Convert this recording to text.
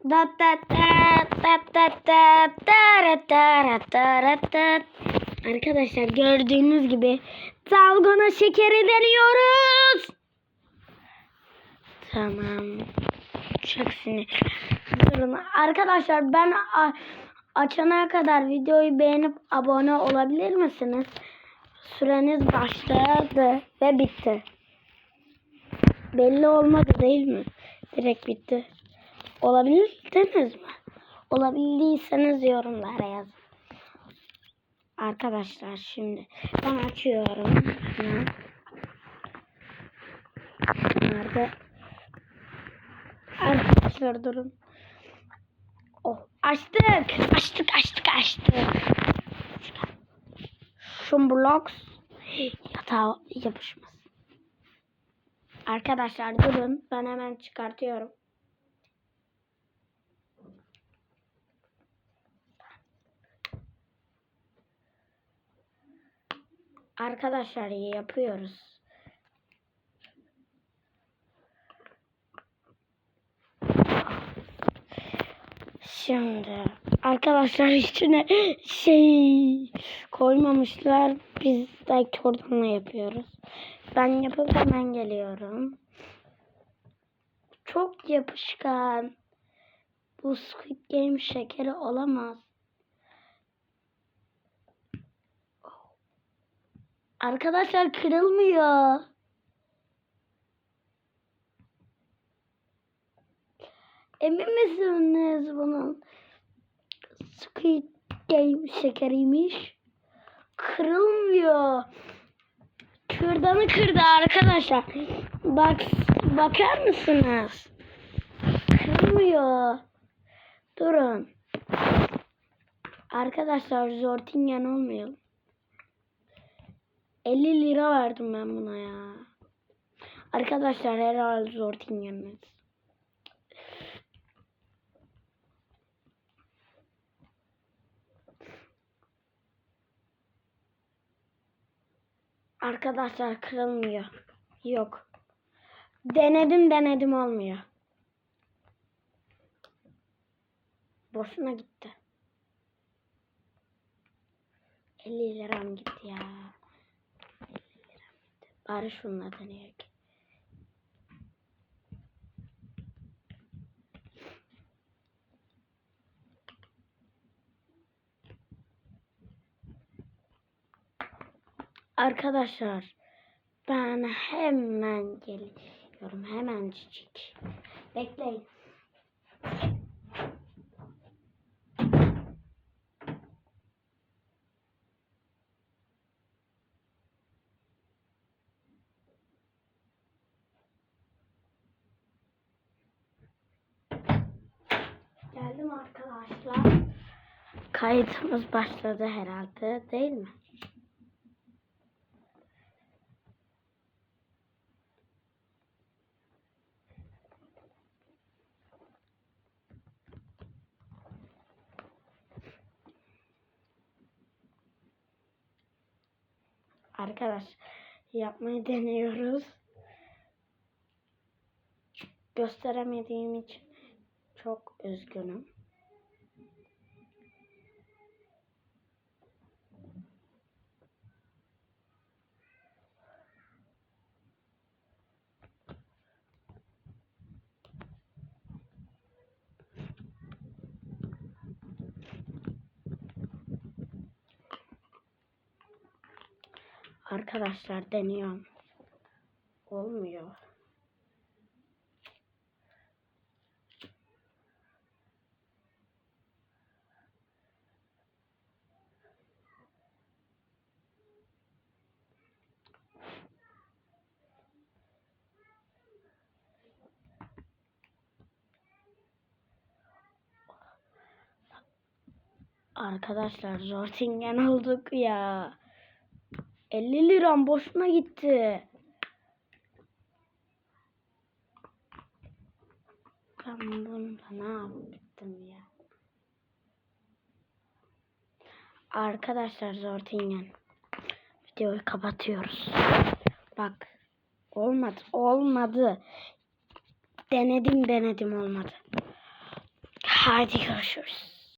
Dap dap dap dap dap dap darat darat darat dap. Arkadaşlar gördüğünüz gibi dalgona şekeri deniyoruz. Tamam. Çok. Durun. Arkadaşlar ben açana kadar videoyu beğenip abone olabilir misiniz? Süreniz başladı ve bitti. Belli olmadı değil mi? Direkt bitti. Olabildiniz mi? Olabildiyseniz yorumlara yazın. Arkadaşlar şimdi ben açıyorum. Nerede? Arkadaşlar durun. Oh açtık. Açtık açtık açtık. Şumblox yatağa yapışmaz. Arkadaşlar durun. Ben hemen çıkartıyorum. Arkadaşlar yapıyoruz. Şimdi arkadaşlar içine şey koymamışlar. Biz de kordonla yapıyoruz. Ben yapıp hemen geliyorum. Çok yapışkan. Bu Squid Game şekeri olamaz. Arkadaşlar kırılmıyor. Emin misiniz bunun Squid Game şekeriymiş? Kırılmıyor. Kürdanı kırdı arkadaşlar. Bak bakar mısınız? Kırılmıyor. Durun. Arkadaşlar zortingen olmayalım. 50 lira verdim ben buna ya. Arkadaşlar herhalde zortingenmez. Arkadaşlar kırılmıyor. Yok. Denedim denedim olmuyor. Boşuna gitti. 50 liram gitti ya. 50 liram gitti. Bari şununla deneyek. Arkadaşlar ben hemen geliyorum. Hemen çiçek. Bekleyin. Arkadaşlar. Kayıtımız başladı herhalde değil mi? Arkadaş yapmayı deniyoruz. Gösteremediğim için çok üzgünüm. Arkadaşlar deniyorum. Olmuyor. Arkadaşlar Zortingen olduk ya. 50 liram boşuna gitti. Ben bunda ne yaptım ya? Arkadaşlar Zortingen. Videoyu kapatıyoruz. Bak. Olmadı. Olmadı. Denedim denedim olmadı. Haydi görüşürüz.